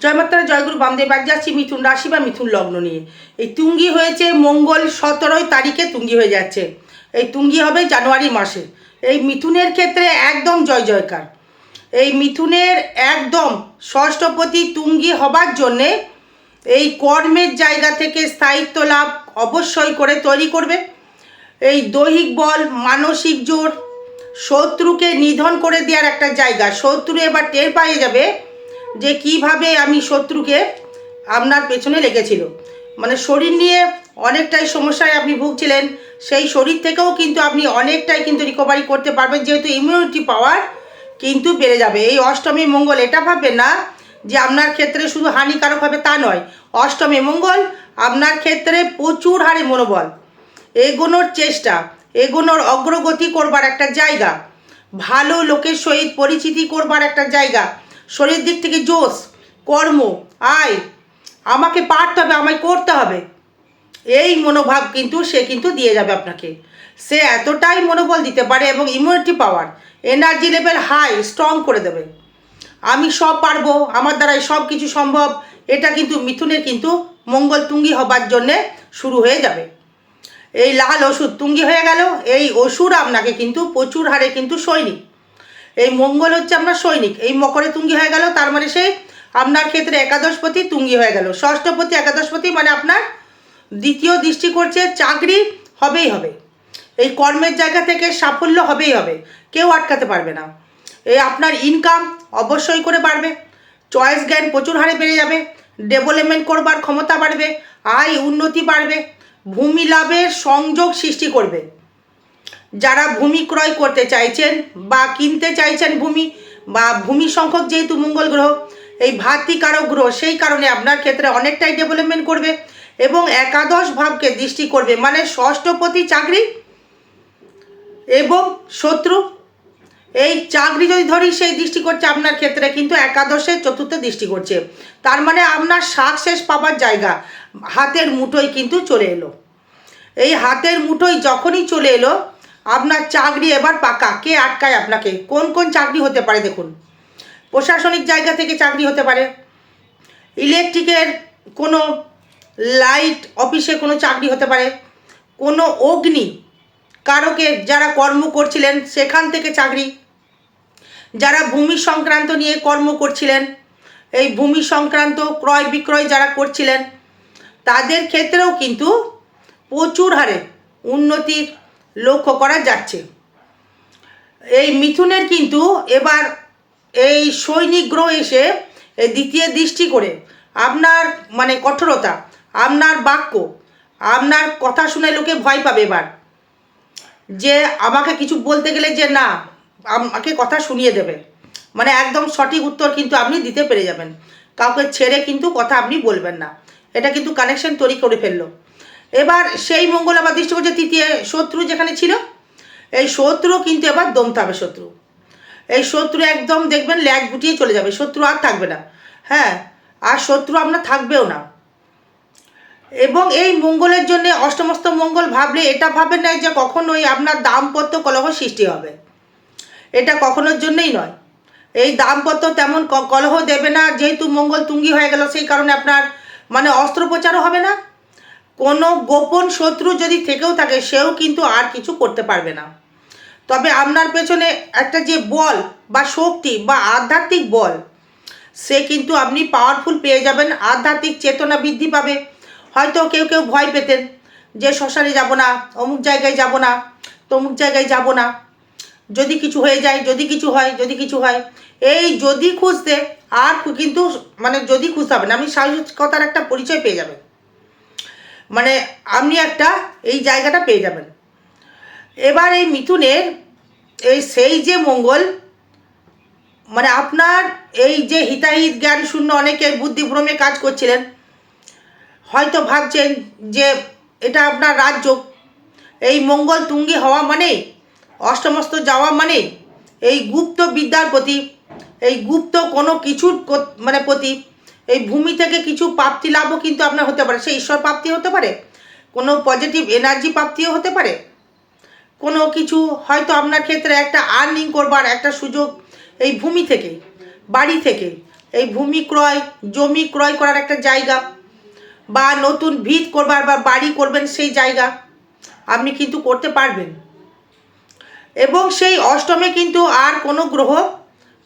জয় মাতারা জয়গুরু বামদেব এক যাচ্ছি মিথুন রাশি বা মিথুন লগ্ন নিয়ে। এই তুঙ্গি হয়েছে মঙ্গল সতেরোই তারিখে তুঙ্গি হয়ে যাচ্ছে। এই তুঙ্গি হবে জানুয়ারি মাসে। এই মিথুনের ক্ষেত্রে একদম জয় জয়কার। এই মিথুনের একদম ষষ্ঠপতি তুঙ্গি হবার জন্যে এই কর্মের জায়গা থেকে স্থায়িত্ব লাভ অবশ্যই করে তৈরি করবে। এই দৈহিক বল, মানসিক জোর, শত্রুকে নিধন করে দেওয়ার একটা জায়গা। শত্রু এবার টের পাইয়ে যাবে যে কীভাবে আমি শত্রুকে আপনার পেছনে লেগেছিল মানে শরীর নিয়ে অনেকটাই সমস্যায় আপনি ভুগছিলেন, সেই শরীর থেকেও কিন্তু আপনি অনেকটাই কিন্তু রিকভারি করতে পারবেন, যেহেতু ইমিউনিটি পাওয়ার কিন্তু বেড়ে যাবে। এই অষ্টমী মঙ্গল, এটা ভাববেন না যে আপনার ক্ষেত্রে শুধু হানিকারক হবে তা নয়। অষ্টমী মঙ্গল, আপনার ক্ষেত্রে প্রচুর হারে মনোবল। এগোনোর চেষ্টা, এগোনোর অগ্রগতি করবার একটা জায়গা, ভালো লোকের সহিত পরিচিতি করবার একটা জায়গা শরীর দিক থেকে জোশ, কর্ম, আয়। আমাকে পারতে হবে, আমায় করতে হবে। এই মনোভাব কিন্তু সে কিন্তু দিয়ে যাবে আপনাকে। সে এতটাই মনোবল দিতে পারে এবং immunity power energy level high strong করে দেবে। আমি সব পারব, আমার দ্বারাই সব কিছু সম্ভব। এটা কিন্তু মিথুনের কিন্তু মঙ্গল তুঙ্গি হবার জন্যে শুরু হয়ে যাবে। এই লাল ওষুধ তুঙ্গি হয়ে গেল, এই ওষুধ আপনাকে কিন্তু প্রচুর হারে কিন্তু সৈনিক এই মঙ্গল হচ্ছে আপনার সৈনিক। এই মকরে তুঙ্গি হয়ে গেল, তার মানে সেই আপনার ক্ষেত্রে একাদশপতি তুঙ্গি হয়ে গেল। ষষ্ঠপতি, একাদশপতি মানে আপনার দ্বিতীয় দৃষ্টি করছে, চাকরি হবেই হবে। এই কর্মের জায়গা থেকে সাফল্য হবেই হবে। কেউ আটকাতে পারবে না। এই আপনার ইনকাম অবশ্যই করে বাড়বে। চয়েস জ্ঞান প্রচুর হারে বেড়ে যাবে। ডেভেলপমেন্ট করবার ক্ষমতা বাড়বে। আয় উন্নতি বাড়বে। ভূমি লাভের সংযোগ সৃষ্টি করবে। যারা ভূমি ক্রয় করতে চাইছেন বা কিনতে চাইছেন ভূমি বা ভূমি সংখ্যক যেহেতু মঙ্গল গ্রহ, এই ভাতৃকারক গ্রহ, সেই কারণে আপনার ক্ষেত্রে অনেকটাই ডেভেলপমেন্ট করবে এবং একাদশ ভাবকে দৃষ্টি করবে মানে ষষ্ঠপতি চাকরি এবং শত্রু। এই চাকরি যদি ধরি, সেই দৃষ্টি করছে আপনার ক্ষেত্রে কিন্তু একাদশের চতুর্থ দৃষ্টি করছে। তার মানে আপনার সাকসেস পাবার জায়গা হাতের মুঠোয় কিন্তু চলে এলো। এই হাতের মুঠোয় যখনই চলে এলো আপনার চাকরি এবার পাকা। কে আটকায় আপনাকে? কোন কোন চাকরি হতে পারে দেখুন। প্রশাসনিক জায়গা থেকে চাকরি হতে পারে। ইলেকট্রিকের কোনো লাইট অফিসে কোনো চাকরি হতে পারে। কোনো অগ্নি, কারকে যারা কর্ম করছিলেন, সেখান থেকে চাকরি। যারা ভূমি সংক্রান্ত নিয়ে কর্ম করছিলেন, এই ভূমি সংক্রান্ত ক্রয় বিক্রয় যারা করছিলেন, তাদের ক্ষেত্রেও কিন্তু প্রচুর হারে উন্নতির লক্ষ্য করা যাচ্ছে। এই মিথুনের কিন্তু এবার এই সৈনিক গ্রহ এসে এই দ্বিতীয় দৃষ্টি করে। আপনার মানে কঠোরতা, আপনার বাক্য, আপনার কথা শুনে লোকে ভয় পাবে এবার। যে আমাকে কিছু বলতে গেলে যে না, আমাকে কথা শুনিয়ে দেবে। মানে একদম সঠিক উত্তর কিন্তু আপনি দিতে পেরে যাবেন। কাউকে ছেড়ে কিন্তু কথা আপনি বলবেন না। এটা কিন্তু কানেকশন তৈরি করে ফেলল। এবার সেই মঙ্গল আবার দৃষ্টি করছে, তৃতীয় শত্রু যেখানে ছিল, এই শত্রু কিন্তু এবার দমতে হবে শত্রু। এই শত্রু একদম দেখবেন ল্যাগ গুটিয়ে চলে যাবে, শত্রু আর থাকবে না। হ্যাঁ আর শত্রু আপনার থাকবেও না। এবং এই মঙ্গলের জন্য অষ্টমস্ত মঙ্গল ভাবলে এটা ভাবেন না যে কখনোই আপনার দাম্পত্য কলহ সৃষ্টি হবে। এটা কখনোর জন্যই নয়। এই দাম্পত্য তেমন কলহ দেবে না, যেহেতু মঙ্গল তুঙ্গি হয়ে গেল, সেই কারণে আপনার মানে অস্ত্রোপচারও হবে না কোনো গোপন শত্রু যদি থেকেও থাকে, সেও কিন্তু আর কিছু করতে পারবে না। তবে আপনার পেছনে একটা যে বল বা শক্তি বা আধ্যাত্মিক বল, সে কিন্তু আপনি পাওয়ারফুল পেয়ে যাবেন, আধ্যাত্মিক চেতনা বৃদ্ধি পাবে। হয়তো কেউ কেউ ভয় পেতেন যে শ্মশানে যাব না, অমুক জায়গায় যাব না, তমুক জায়গায় যাব না। যদি কিছু হয়ে যায়, যদি কিছু হয়, যদি কিছু হয়। এই যদি খুঁজতে আর কিন্তু মানে যদি খুঁজতে হবে না, আপনি সাহসিকতার একটা পরিচয় পেয়ে যাবেন। মানে আপনি একটা এই জায়গাটা পেয়ে যাবেন। এবার এই মিথুনের এই সেই যে মঙ্গল মানে আপনার এই যে হিতাহিত জ্ঞান শূন্য অনেকে বুদ্ধিভ্রমে কাজ করছিলেন, হয়তো ভাবছেন যে এটা আপনার রাজ্য। এই মঙ্গল তুঙ্গি হওয়া মানে অষ্টমস্ত যাওয়া মানে এই গুপ্ত বিদ্যার প্রতি, এই গুপ্ত কোনো কিছুর মানে প্রতি এই ভূমি থেকে কিছু প্রাপ্তি লাভও কিন্তু আপনার হতে পারে। সে ঈশ্বর প্রাপ্তি হতে পারে, কোনো পজিটিভ এনার্জি প্রাপ্তিও হতে পারে। কোনো কিছু হয়তো আপনার ক্ষেত্রে একটা আর্নিং করবার, একটা সুযোগ এই ভূমি থেকে, বাড়ি থেকে, এই ভূমি ক্রয়, জমি ক্রয় করার একটা জায়গা বা নতুন ভিত করবার বা বাড়ি করবেন সেই জায়গা আপনি কিন্তু করতে পারবেন। এবং সেই অষ্টমে কিন্তু আর কোনো গ্রহ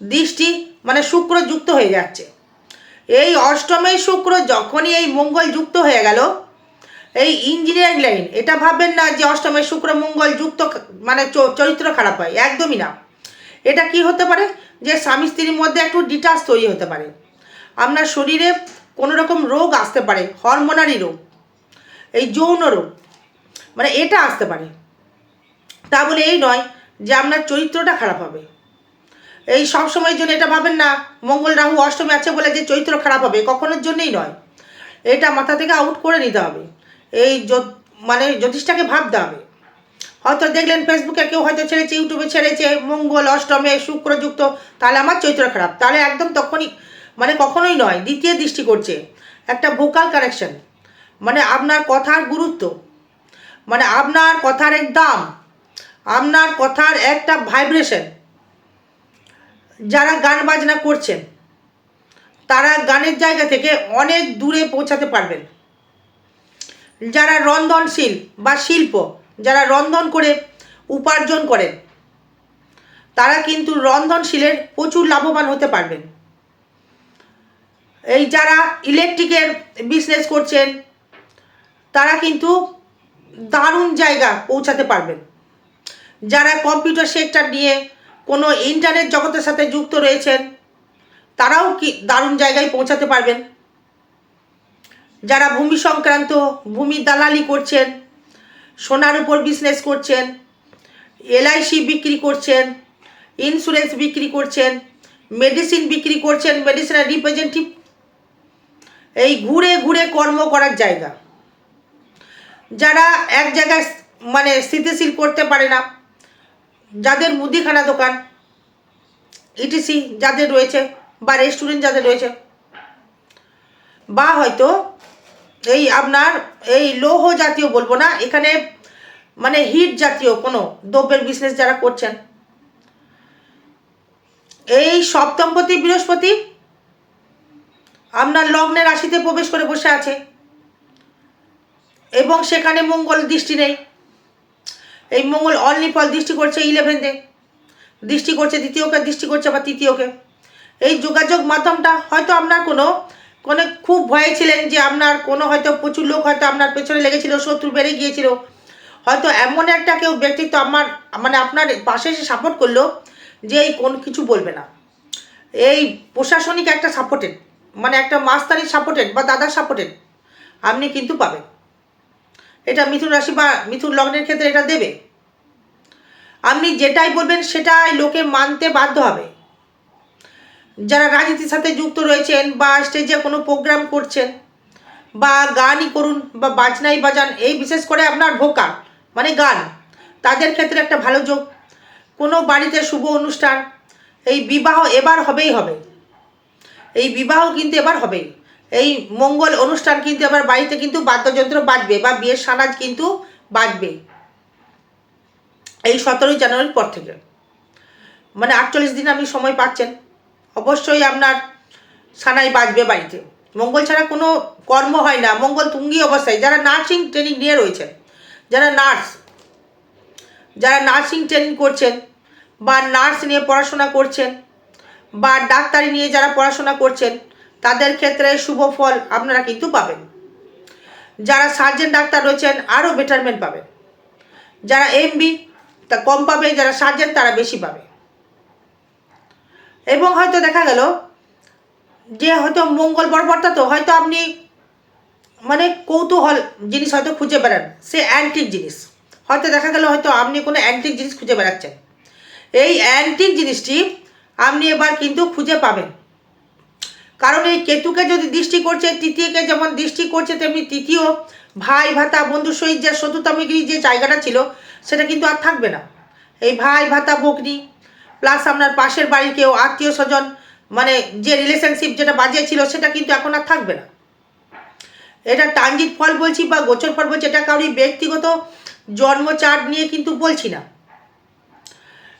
দৃষ্টি মানে শুক্র যুক্ত হয়ে যাচ্ছে। এই অষ্টমে শুক্র যখনই এই মঙ্গল যুক্ত হয়ে গেল, এই ইঞ্জিনিয়ারিং লাইন এটা ভাববেন না যে অষ্টমে শুক্র মঙ্গল যুক্ত মানে চরিত্র খারাপ হয়, একদমই না। এটা কি হতে পারে? যে স্বামী স্ত্রীর মধ্যে একটু ডিটাচ তৈরি হতে পারে। আপনার শরীরে কোনো রকম রোগ আসতে পারে হরমোনারি রোগ, এই যৌন রোগ মানে এটা আসতে পারে। তা বলে এই নয় যে আপনার চরিত্রটা খারাপ হবে। এই সব সময়ের জন্য এটা ভাবেন না, মঙ্গল রাহু অষ্টমে আছে বলে যে চৈত্র খারাপ হবে, কখনোর জন্যই নয়। এটা মাথা থেকে আউট করে নিতে হবে। এই মানে জ্যোতিষটাকে ভাবতে হবে। হয়তো দেখলেন ফেসবুকে কেউ হয়তো ছেড়েছে ইউটিউবে ছেড়েছে, মঙ্গল অষ্টমে শুক্রযুক্ত, তাহলে আমার চৈত্র খারাপ। তাহলে একদম তখনই মানে কখনোই নয়, দ্বিতীয় দৃষ্টি করছে। একটা ভোকাল কানেকশন মানে আপনার কথার গুরুত্ব মানে আপনার কথার এক দাম, আপনার কথার একটা ভাইব্রেশন যারা গান বাজনা করছেন, তারা গানের জায়গা থেকে অনেক দূরে পৌঁছাতে পারবেন। যারা রন্ধনশীল বা শিল্প, যারা রন্ধন করে উপার্জন করেন, তারা কিন্তু রন্ধনশীলের প্রচুর লাভবান হতে পারবেন। এই যারা ইলেকট্রিকের বিজনেস করছেন, তারা কিন্তু দারুণ জায়গা পৌঁছাতে পারবেন। যারা কম্পিউটার সেক্টর নিয়ে কোনো ইন্টারনেট জগতের সাথে যুক্ত রয়েছেন, তারাও কি দারুণ জায়গায় পৌঁছাতে পারবেন। যারা ভূমি সংক্রান্ত ভূমির দালালি করছেন, সোনার উপর বিজনেস করছেন এলআইসি বিক্রি করছেন ইন্স্যুরেন্স বিক্রি করছেন মেডিসিন বিক্রি করছেন মেডিসিনের রিপ্রেজেন্টেটিভ এই ঘুরে ঘুরে কর্ম করার জায়গা। যারা এক জায়গায় মানে স্থিতিশীল করতে পারে না যাদের মুদিখানা দোকান ইটিসি যাদের রয়েছে বা রেস্টুরেন্ট যাদের রয়েছে, বা হয়তো এই আপনার এই লৌহ জাতীয় বলব না, এখানে মানে হিট জাতীয় কোনো দ্রব্যের বিজনেস যারা করছেন। এই সপ্তমপতি বৃহস্পতি আপনার লগ্নের রাশিতে প্রবেশ করে বসে আছে। এবং সেখানে মঙ্গল দৃষ্টি নেই। এই মঙ্গল অনলি ফল দৃষ্টি করছে ইলেভেনতে দৃষ্টি করছে দ্বিতীয়কে, দৃষ্টি করছে বা তৃতীয়কে। এই যোগাযোগ মাধ্যমটা হয়তো আপনার কোনো কোনো খুব ভয়ে ছিলেন যে আপনার কোনো হয়তো প্রচুর লোক হয়তো আপনার পেছনে লেগেছিল, শত্রু বেড়ে গিয়েছিল। হয়তো এমন একটা কেউ ব্যক্তিত্ব আমার মানে আপনার পাশে এসে সাপোর্ট করল যে এই কোন কিছু বলবে না। এই প্রশাসনিক একটা সাপোর্টেড মানে একটা মাস্তানির সাপোর্টেড বা দাদার সাপোর্টেড আপনি কিন্তু পাবেন। এটা মিথুন রাশি বা মিথুন লগ্নের ক্ষেত্রে এটা দেবে। আপনি যেটাই বলবেন সেটাই লোকে মানতে বাধ্য হবে। যারা রাজনীতির সাথে যুক্ত রয়েছেন বা স্টেজে কোনো প্রোগ্রাম করছেন বা গানই করুন বা বাজনাই বাজান, এই বিশেষ করে আপনার ভোকাল মানে গান, তাদের ক্ষেত্রে একটা ভালো যোগ। কোনো বাড়িতে শুভ অনুষ্ঠান, এই বিবাহ এবার হবেই হবে। এই বিবাহ কিন্তু এবার হবেই। এই মঙ্গল অনুষ্ঠান কিন্তু এবার বাড়িতে কিন্তু বাদ্যযন্ত্র বাজবে বা বিয়ের সানাজ কিন্তু বাজবে। এই সতেরোই জানুয়ারির পর থেকে। মানে আটচল্লিশ দিন আপনি সময় পাচ্ছেন। অবশ্যই আপনার সানাই বাজবে বাড়িতে। মঙ্গল ছাড়া কোনো কর্ম হয় না। মঙ্গল তুঙ্গি অবস্থায়। যারা নার্সিং ট্রেনিং নিয়ে রয়েছেন, যারা নার্স, যারা নার্সিং ট্রেনিং করছেন বা নার্স নিয়ে পড়াশোনা করছেন বা ডাক্তারি নিয়ে যারা পড়াশোনা করছেন তাদের ক্ষেত্রে শুভ ফল আপনারা কিন্তু পাবেন। যারা সার্জেন ডাক্তার রয়েছেন, আরও বেটারমেন্ট পাবেন। যারা এমবি তা কম পাবে, যারা সার্জেন তারা বেশি পাবে। এবং হয়তো দেখা গেল যে হয়তো মঙ্গল বরবর্তা তো হয়তো আপনি মানে কৌতূহল জিনিস হয়তো খুঁজে বেড়ান, সে অ্যান্টিক জিনিস। হয়তো দেখা গেল হয়তো আপনি কোনো অ্যান্টিক জিনিস খুঁজে বেড়াচ্ছেন। এই অ্যান্টিক জিনিসটি আপনি এবার কিন্তু খুঁজে পাবেন। কারণ এই কেতুকে যদি দৃষ্টি করছে তৃতীয়কে যেমন দৃষ্টি করছে, তেমনি তৃতীয় ভাই, ভাতা বন্ধুর সহিত যে শত্রুতামিগিরি যে জায়গাটা ছিল, সেটা কিন্তু আর থাকবে না। এই ভাই, ভাতা ভগ্নি প্লাস আপনার পাশের বাড়ির কেউ আত্মীয় স্বজন মানে যে রিলেশনশিপ যেটা বাজে ছিল সেটা কিন্তু এখন আর থাকবে না। এটা টাঙ্গির ফল বলছি বা গোচর ফল বলছি, এটা কাউরি ব্যক্তিগত জন্ম চার্ট নিয়ে কিন্তু বলছি না।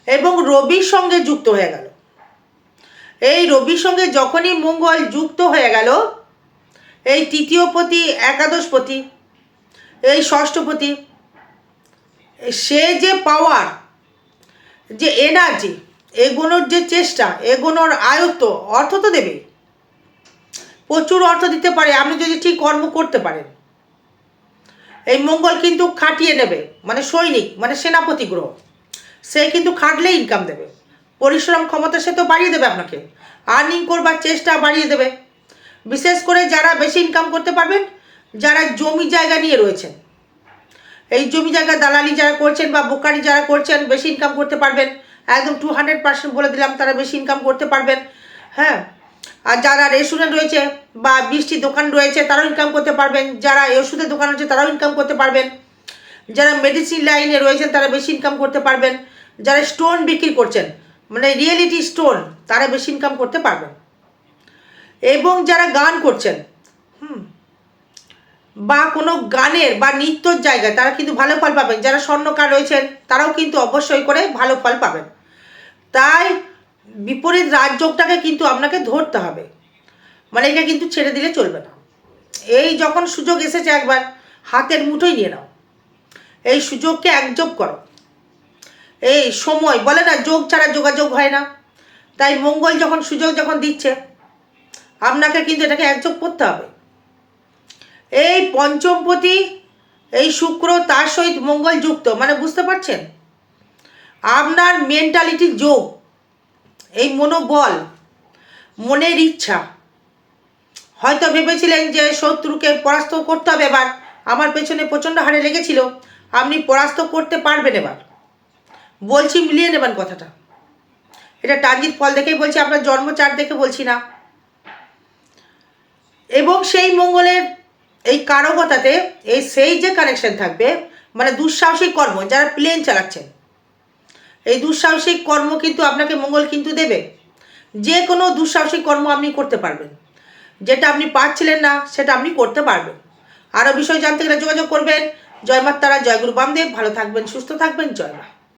এবং রবির সঙ্গে যুক্ত হয়ে গেল। এই রবির সঙ্গে যখনই মঙ্গল যুক্ত হয়ে গেল, এই তৃতীয় পতি একাদশপতি এই ষষ্ঠপতি সে যে পাওয়ার যে এনার্জি এগোনোর যে চেষ্টা, এগোনোর আয়ত্ত অর্থ তো দেবে। প্রচুর অর্থ দিতে পারে, আপনি যদি ঠিক কর্ম করতে পারেন। এই মঙ্গল কিন্তু খাটিয়ে নেবে মানে সৈনিক মানে সেনাপতি গ্রহ। সে কিন্তু খাটলে ইনকাম দেবে। পরিশ্রম ক্ষমতা সে তো বাড়িয়ে দেবে আপনাকে। আর্নিং করবার চেষ্টা বাড়িয়ে দেবে। বিশেষ করে যারা বেশি ইনকাম করতে পারবেন, যারা জমি জায়গা নিয়ে রয়েছেন। এই জমি জায়গা দালালি যারা করছেন বা বোকারি যারা করছেন, বেশি ইনকাম করতে পারবেন। একদম টু হান্ড্রেড পার্সেন্ট বলে দিলাম, তারা বেশি ইনকাম করতে পারবেন। হ্যাঁ? আর যারা রেস্টুরেন্ট রয়েছে বা মিষ্টি দোকান রয়েছে, তারাও ইনকাম করতে পারবেন। যারা ওষুধের দোকান রয়েছে, তারাও ইনকাম করতে পারবেন। যারা মেডিসিন লাইনে রয়েছেন, তারা বেশি ইনকাম করতে পারবেন। যারা স্টোন বিক্রি করছেন মানে রিয়েলিটি স্টোন তারা বেশি ইনকাম করতে পারবেন এবং যারা গান করছেন, হুম, বা কোনো গানের বা নৃত্যর জায়গায় তারা কিন্তু ভালো ফল পাবেন। যারা স্বর্ণকার রয়েছেন, তারাও কিন্তু অবশ্যই করে ভালো ফল পাবেন। তাই বিপরীত রাজযোগটাকে কিন্তু আপনাকে ধরতে হবে। মানে এটা কিন্তু ছেড়ে দিলে চলবে না। এই যখন সুযোগ এসেছে একবার, হাতের মুঠোই নিয়ে নাও। এই সুযোগকে একযোগ করো। এই সময়, বলে না, যোগ ছাড়া যোগাযোগ হয় না। তাই মঙ্গল যখন সুযোগ যখন দিচ্ছে, আপনাকে কিন্তু এটাকে একযোগ করতে হবে। এই পঞ্চমপতি, এই শুক্র, তার সহিত মঙ্গল যুক্ত মানে বুঝতে পারছেন? আপনার মেন্টালিটি যোগ, এই মনোবল, মনের ইচ্ছা। হয়তো ভেবেছিলেন যে শত্রুকে পরাস্ত করতে হবে, এবার আমার পেছনে প্রচণ্ড হারে লেগেছিল, আপনি পরাস্ত করতে পারবেন এবার। বলছি মিলিয়ে নেবেন কথাটা। এটা টার্গেট ফল দেখেই বলছি, আপনার জন্ম জন্মচার দেখে বলছি না। এবং সেই মঙ্গলের এই কারকতাতে এই সেই যে কানেকশন থাকবে মানে দুঃসাহসিক কর্ম, যারা প্লেন চালাচ্ছেন, এই দুঃসাহসিক কর্ম কিন্তু আপনাকে মঙ্গল কিন্তু দেবে। যে কোনো দুঃসাহসিক কর্ম আপনি করতে পারবেন। যেটা আপনি পারছিলেন না, সেটা আপনি করতে পারবেন। আরও বিষয় জানতে গেলে যোগাযোগ করবেন। জয় মাতারা, জয় গুরু বামদেব, ভালো থাকবেন, সুস্থ থাকবেন, জয় মা।